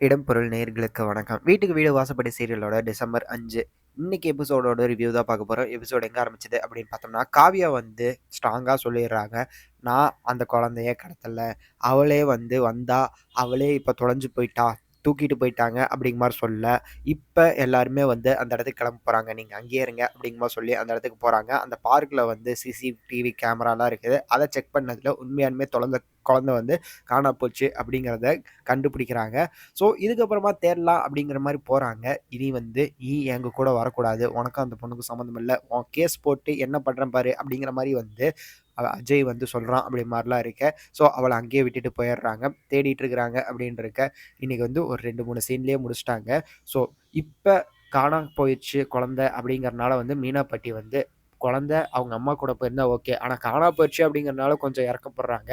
இடம்பொருள் நேர்களுக்கு வணக்கம். வீட்டுக்கு வீடு வாசப்படி சீரியலோட டிசம்பர் அஞ்சு. இன்னைக்கு எபிசோடோட ரிவ்யூ தான் பார்க்க போகிறோம் எபிசோடு எங்கே ஆரம்பிச்சது அப்படின்னு பார்த்தோம்னா காவியா வந்து ஸ்ட்ராங்காக சொல்லிடுறாங்க. நான் அந்த குழந்தைய கடத்தலை. அவளே வந்து வந்தா அவளே இப்போ தொலைஞ்சு போயிட்டா. தூக்கிட்டு போயிட்டாங்க அப்படிங்கிற மாதிரி சொல்ல இப்போ எல்லாருமே வந்து அந்த இடத்துக்கு கிளம்ப போகிறாங்க நீங்கள் அங்கேயே இருங்க அப்படிங்கிற மாதிரி சொல்லி அந்த இடத்துக்கு போகிறாங்க அந்த பார்க்கில் வந்து சிசிடிவி கேமராலாம் இருக்குது. அதை செக் பண்ணதில் உண்மையானுமே தொலைந்த குழந்தை வந்து காணா போச்சு அப்படிங்கிறத கண்டுபிடிக்கிறாங்க. ஸோ இதுக்கப்புறமா தேடலாம் அப்படிங்கிற மாதிரி போகிறாங்க இனி வந்து நீ எங்கள் கூட வரக்கூடாது. உனக்கும் அந்த பொண்ணுக்கும் சம்மந்தம் இல்லை. உன் கேஸ் போட்டு என்ன பண்ணுறேன் பாரு அப்படிங்கிற மாதிரி வந்து அஜய் வந்து சொல்கிறான் அப்படி மாதிரிலாம் இருக்க. ஸோ அவளை அங்கேயே விட்டுட்டு போயிடுறாங்க. தேடிட்டு இருக்கிறாங்க அப்படின்னு இருக்க இன்றைக்கி வந்து ஒரு ரெண்டு மூணு சீன்லேயே முடிச்சிட்டாங்க. ஸோ இப்போ காணாம போயிடுச்சு குழந்த அப்படிங்கிறனால வந்து மீனாப்பட்டி வந்து குழந்த அவங்க அம்மா கூட போயிருந்தா ஓகே ஆனால் காணா போயிடுச்சு அப்படிங்கிறனால கொஞ்சம் இறக்கப்படுறாங்க.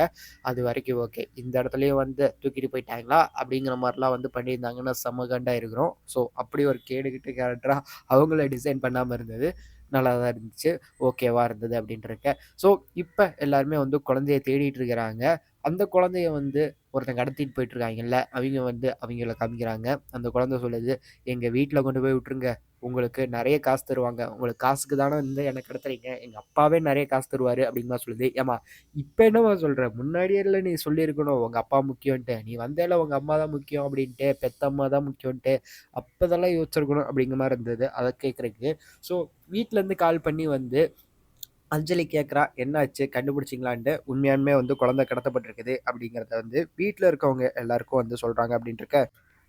அது வரைக்கும் ஓகே இந்த இடத்துலையும் வந்து தூக்கிட்டு போயிட்டாங்களா அப்படிங்கிற மாதிரிலாம் வந்து பண்ணியிருந்தாங்கன்னா செம்ம கண்டாக இருக்கிறோம். ஸோ அப்படி ஒரு கேடுகிட்டு கேரக்டராக அவங்கள டிசைன் பண்ணாமல் இருந்தது. நல்லா தான் இருந்துச்சு ஓகேவாக இருந்தது அப்படின்ட்டு ஸோ இப்போ எல்லாருமே வந்து குழந்தைய தேடிட்டு இருக்கிறாங்க. அந்த குழந்தைய வந்து ஒருத்தங்க கடத்திட்டு போயிட்டுருக்காங்கல்ல அவங்க வந்து அவங்கள காமிக்கிறாங்க. அந்த குழந்தை சொல்லுது எங்கள் வீட்டில் கொண்டு போய் விட்டுருங்க. உங்களுக்கு நிறைய காசு தருவாங்க. உங்களுக்கு காசுக்கு தானே வந்து எனக்கு கடத்துறீங்க. எங்கள் அப்பாவே நிறைய காசு தருவார் அப்படிங்கமா சொல்லுது. ஏமா இப்போ என்னவா சொல்கிற முன்னாடியே இல்லை நீ சொல்லியிருக்கணும். உங்கள் அப்பா முக்கியம்ன்ட்டு. நீ வந்தேல உங்கள் அம்மா தான் முக்கியம் அப்படின்ட்டு பெத்தம்மா தான் முக்கியம்ன்ட்டு. அப்போதெல்லாம் யோசிச்சிருக்கணும் அப்படிங்கிற மாதிரி இருந்தது. அதை கேட்குறதுக்கு. ஸோ வீட்டிலேருந்து கால் பண்ணி வந்து அஞ்சலி கேட்குறா என்னாச்சு? கண்டுபிடிச்சிங்களான்ட்டு உண்மையாலுமே வந்து குழந்தை கடத்தப்பட்டிருக்குது. அப்படிங்கிறத வந்து வீட்டில் இருக்கவங்க எல்லாருக்கும் வந்து சொல்கிறாங்க அப்படின்ட்டு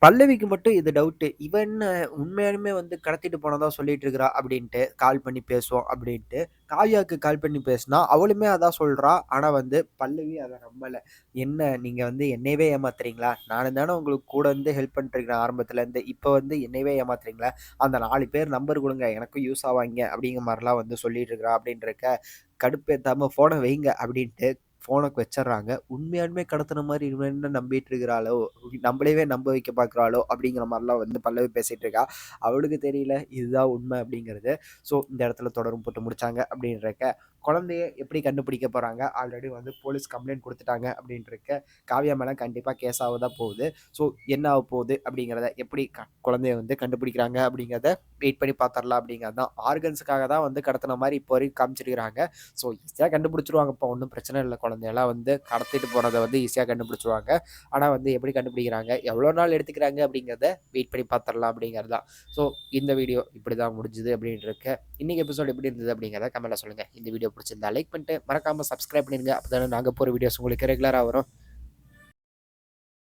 பல்லவிக்கு மட்டும் இது டவுட்டு இவன் உண்மையாலுமே வந்து கடத்திட்டு போனதா சொல்லிட்டு இருக்கிறா அப்படின்ட்டு கால் பண்ணி பேசுவோம் அப்படின்ட்டு. காவியாவுக்கு கால் பண்ணி பேசினா அவளுமே அதான் சொல்கிறா ஆனால் வந்து பல்லவி அதை நம்பலை. என்ன நீங்கள் வந்து என்னையவே ஏமாத்துறீங்களா? நானும் தானே உங்களுக்கு கூட வந்து ஹெல்ப் பண்ணிட்டுருக்கிறேன் ஆரம்பத்துலேருந்து இப்போ வந்து என்னையவே ஏமாத்துறீங்களா? அந்த நாலு பேர் நம்பர் கொடுங்க. எனக்கும் யூஸ் ஆவாங்க அப்படிங்கிற மாதிரிலாம் வந்து சொல்லிட்டு இருக்கிறா அப்படின்றக்க கடுப்பேற்றாமல் ஃபோனை வைங்க அப்படின்ட்டு ஃபோனுக்கு வச்சிடுறாங்க. உண்மையாலுமே கடத்தின மாதிரி என்ன நம்பிட்டு இருக்கிறாளோ நம்மளேவே நம்ப வைக்க பார்க்குறாளோ அப்படிங்கிற மாதிரிலாம் வந்து பல்லவி பேசிகிட்டு இருக்கா. அவளுக்கு தெரியல இதுதான் உண்மை அப்படிங்கிறது. ஸோ இந்த இடத்துல தொடரும் போட்டு முடிச்சாங்க அப்படின்றக்க குழந்தைய எப்படி கண்டுபிடிக்க போகிறாங்க ஆல்ரெடி வந்து போலீஸ் கம்ப்ளைண்ட் கொடுத்துட்டாங்க அப்படின்றக்க காவியா மேலே கண்டிப்பாக கேஸ் ஆக தான் போகுது. ஸோ என்ன ஆக போகுது அப்படிங்கிறத எப்படி க குழந்தைய வந்து கண்டுபிடிக்கிறாங்க அப்படிங்கிறத வெயிட் பண்ணி பார்த்துடலாம் அப்படிங்கிறது தான் ஆர்கன்ஸுக்காக தான் வந்து கடத்தின மாதிரி இப்போ வரைக்கும் காமிச்சிருக்கிறாங்க. ஸோ ஈஸியாக கண்டுபிடிச்சிருவாங்க. இப்போ ஒன்றும் பிரச்சனை இல்லை. குழந்தையெல்லாம் வந்து கடத்திட்டு போகிறத வந்து ஈஸியாக கண்டுபிடிச்சிருவாங்க. ஆனால் வந்து எப்படி கண்டுபிடிக்கிறாங்க? எவ்வளோ நாள் எடுத்துக்கிறாங்க அப்படிங்கிறத வெயிட் பண்ணி பார்த்துடலாம் அப்படிங்கிறது தான் ஸோ இந்த வீடியோ இப்படி தான் முடிஞ்சுது அப்படின்ட்டு இருக்க இன்றைக்கி எபிசோட் எப்படி இருந்தது அப்படிங்கிறத கமெண்ட்டில் சொல்லுங்கள் இந்த வீடியோ வீடியோ பிடிச்சிருந்தா லைக் பண்ணிட்டு மறக்காமல் சப்ஸ்கிரைப் பண்ணிடுங்க அப்போ தானே நாங்கள் போகிற வீடியோஸ் உங்களுக்கு ரெகுலராக வரும்.